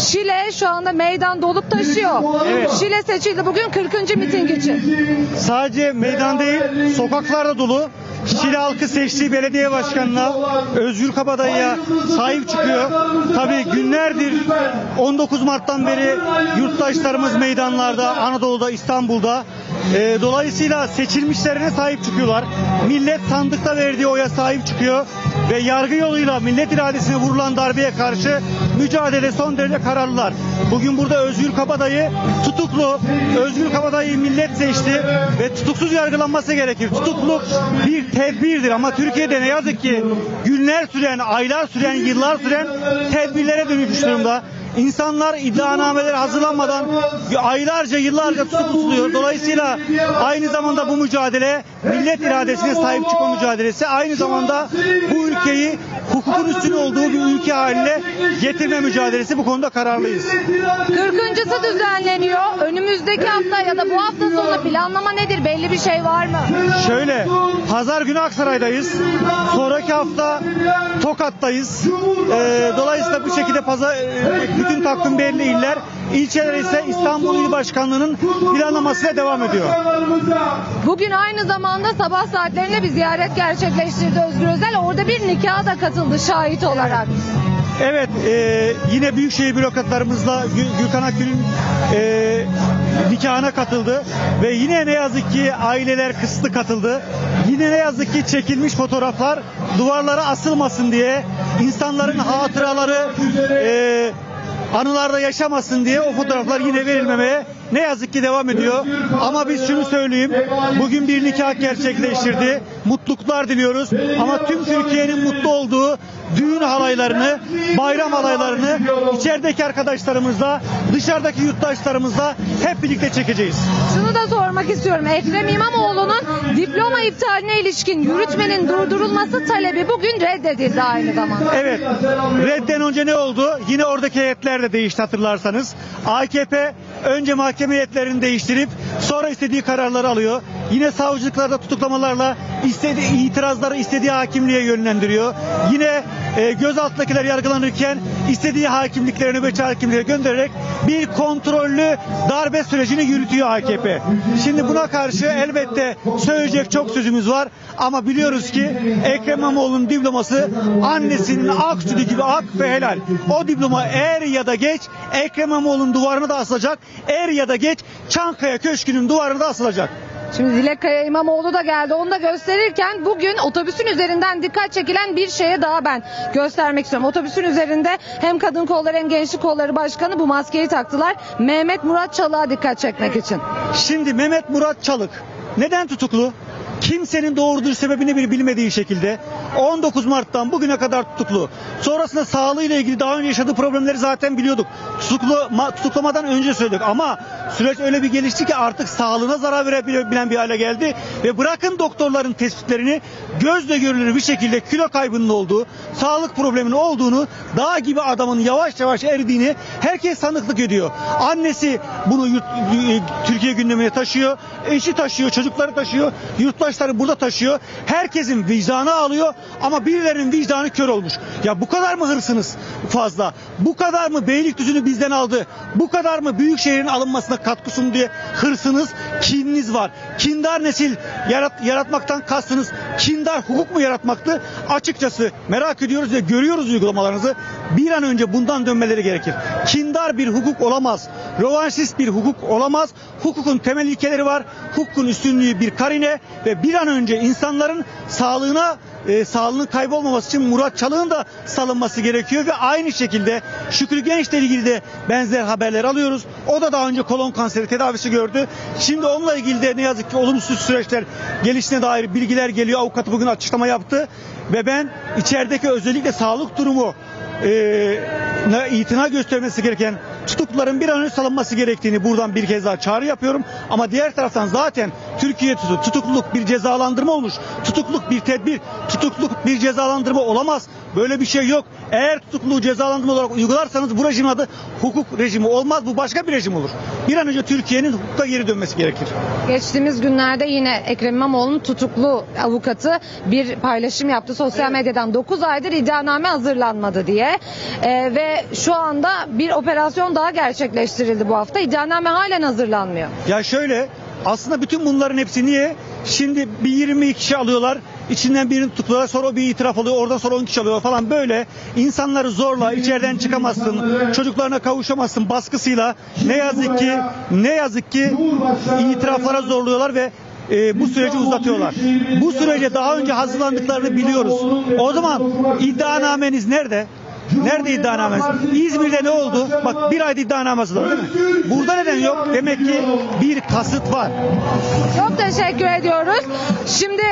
Şile şu anda meydan dolup taşıyor. Evet. Şile seçildi bugün 40. miting için. Sadece meydan değil, sokaklarda dolu. Şile halkı seçtiği belediye başkanına, Özgür Kabadayı'ya sahip çıkıyor. Tabii günlerdir 19 Mart'tan beri yurttaşlarımız meydanlarda, Anadolu'da, İstanbul'da. Ee, dolayısıyla seçilmişlerine sahip çıkıyorlar. Millet sandıkta verdiği oya sahip çıkıyor ve yargı yoluyla millet iradesine vurulan darbeye karşı mücadele son derece kararlılar. Bugün burada Özgür Kabadayı tutuklu. Özgür Kabadayı'yı millet seçti ve tutuksuz yargılanması gerekir. Tutukluk bir tedbirdir ama Türkiye'de ne yazık ki günler süren, aylar süren, yıllar süren tedbirlere dönüşmüş durumda. İnsanlar iddianameler hazırlanmadan aylarca yıllarca tutuklu tutuluyor. Dolayısıyla aynı zamanda bu mücadele millet iradesine sahip çıkma mücadelesi. Aynı zamanda bu ülkeyi hukukun üstün olduğu bir ülke haline getirme mücadelesi bu konuda kararlıyız. 40.sı düzenleniyor. Önümüzdeki hafta ya da bu hafta sonu planlama nedir? Belli bir şey var mı? Şöyle, pazar günü Aksaray'dayız. Sonraki hafta Tokat'tayız. Ee, dolayısıyla pazar, e, bütün takvim belli iller. İlçeler ise İstanbul İl Başkanlığı'nın planlamasıyla devam ediyor. Bugün aynı zamanda sabah saatlerinde bir ziyaret gerçekleştirdi Özgür Özel. Orada bir nikaha da katıldı şahit olarak. Evet, e, yine Büyükşehir bürokratlarımızla Gü- Gülkan Akgül'ün e, nikahına katıldı ve yine ne yazık ki aileler kısıtlı katıldı. Yine ne yazık ki çekilmiş fotoğraflar duvarlara asılmasın diye insanların hatıraları e, anılarda yaşamasın diye o fotoğraflar yine verilmemeye ne yazık ki devam ediyor. Ama biz şunu söyleyeyim. Bugün bir nikah gerçekleştirdi. Mutluluklar diliyoruz. Ama tüm Türkiye'nin mutlu düğün halaylarını, bayram halaylarını içerideki arkadaşlarımızla, dışarıdaki yurttaşlarımızla hep birlikte çekeceğiz. Şunu da sormak istiyorum. Ekrem İmamoğlu'nun diploma iptaline ilişkin yürütmenin durdurulması talebi bugün reddedildi aynı zamanda. Evet. Redden önce ne oldu? Yine oradaki heyetler de değişti hatırlarsanız. AKP önce mahkeme heyetlerini değiştirip sonra istediği kararları alıyor. Yine savcılıklarda tutuklamalarla istediği itirazları istediği hakimliğe yönlendiriyor. Yine e, gözaltındakiler yargılanırken istediği hakimliklerini nöbetçi hakimliğe göndererek bir kontrollü darbe sürecini yürütüyor AKP. Şimdi buna karşı elbette söyleyecek çok sözümüz var ama biliyoruz ki Ekrem İmamoğlu'nun diploması annesinin ak sütü gibi ak ve helal. O diploma er ya da geç Ekrem İmamoğlu'nun duvarına da asılacak. Er ya da geç Çankaya Köşkü'nün duvarına da asılacak. Şimdi Dilek Kaya İmamoğlu da geldi. Onu da gösterirken bugün otobüsün üzerinden dikkat çekilen bir şeye daha ben göstermek istiyorum. Otobüsün üzerinde hem kadın kolları hem gençlik kolları başkanı bu maskeyi taktılar. Mehmet Murat Çalık'a dikkat çekmek için. Şimdi Mehmet Murat Çalık neden tutuklu? Kimsenin doğrudur sebebini bile bilmediği şekilde 19 Mart'tan bugüne kadar tutuklu. Sonrasında sağlığıyla ilgili daha önce yaşadığı problemleri zaten biliyorduk. Tutuklu, ma- tutuklamadan önce söyledik ama süreç öyle bir gelişti ki artık sağlığına zarar verebilen bir hale geldi ve bırakın doktorların tespitlerini gözle görülür bir şekilde kilo kaybının olduğu, sağlık probleminin olduğunu, dağ gibi adamın yavaş yavaş eridiğini herkes sanıklık ediyor. Annesi bunu yurt, e, Türkiye gündemine taşıyor, eşi taşıyor, çocukları taşıyor, yurttaşları burada taşıyor. Herkesin vicdanı alıyor ama birilerinin vicdanı kör olmuş. Ya bu kadar mı hırsınız fazla? Bu kadar mı Beylikdüzü'nü bizden aldı? Bu kadar mı büyük şehrin alınmasına katkı sundu diye hırsınız, kininiz var? Kindar nesil yarat, yaratmaktan kastınız kindar hukuk mu yaratmaktı? Açıkçası merak ediyoruz ve görüyoruz uygulamalarınızı. Bir an önce bundan dönmeleri gerekir. Kindar bir hukuk olamaz. Rovanşist bir hukuk olamaz. Hukukun temel ilkeleri var. Hukukun üstünlüğü bir karine ve bir an önce insanların sağlığına e, sağlığının kaybolmaması için Murat Çalık'ın da salınması gerekiyor ve aynı şekilde Şükrü Genç'le ilgili de benzer haberler alıyoruz. O da daha önce kolon kanseri tedavisi gördü. Şimdi onunla ilgili de ne yazık ki olumsuz süreçler gelişine dair bilgiler geliyor. Avukatı bugün açıklama yaptı ve ben içerideki özellikle sağlık durumu e, itina göstermesi gereken tutukluların bir an önce salınması gerektiğini buradan bir kez daha çağrı yapıyorum. Ama diğer taraftan zaten Türkiye tutu, tutukluluk bir cezalandırma olmuş. Tutukluk bir tedbir, tutukluk bir cezalandırma olamaz. Böyle bir şey yok. Eğer tutukluluğu cezalandırma olarak uygularsanız bu rejimin adı hukuk rejimi olmaz. Bu başka bir rejim olur. Bir an önce Türkiye'nin hukuka geri dönmesi gerekir. Geçtiğimiz günlerde yine Ekrem İmamoğlu'nun tutuklu avukatı bir paylaşım yaptı sosyal medyadan 9 aydır iddianame hazırlanmadı diye Ee, ve şu anda bir operasyon daha gerçekleştirildi bu hafta iddianame halen hazırlanmıyor. Ya şöyle aslında bütün bunların hepsi niye? Şimdi bir 20 kişi alıyorlar. İçinden birini tutuyorlar. Sonra o bir itiraf alıyor. Oradan sonra 10 kişi alıyor falan böyle. insanları zorla içeriden çıkamazsın. Çocuklarına kavuşamazsın baskısıyla. Ne yazık ki ne yazık ki itiraflara zorluyorlar ve e, bu süreci uzatıyorlar. Bu sürece daha önce hazırlandıklarını biliyoruz. O zaman iddianameniz nerede? Nerede iddianameniz? İzmir'de ne oldu? Bak bir ayda iddianame hazırladı değil mi? Burada neden yok? Demek ki bir kasıt var. Çok teşekkür ediyoruz. Şimdi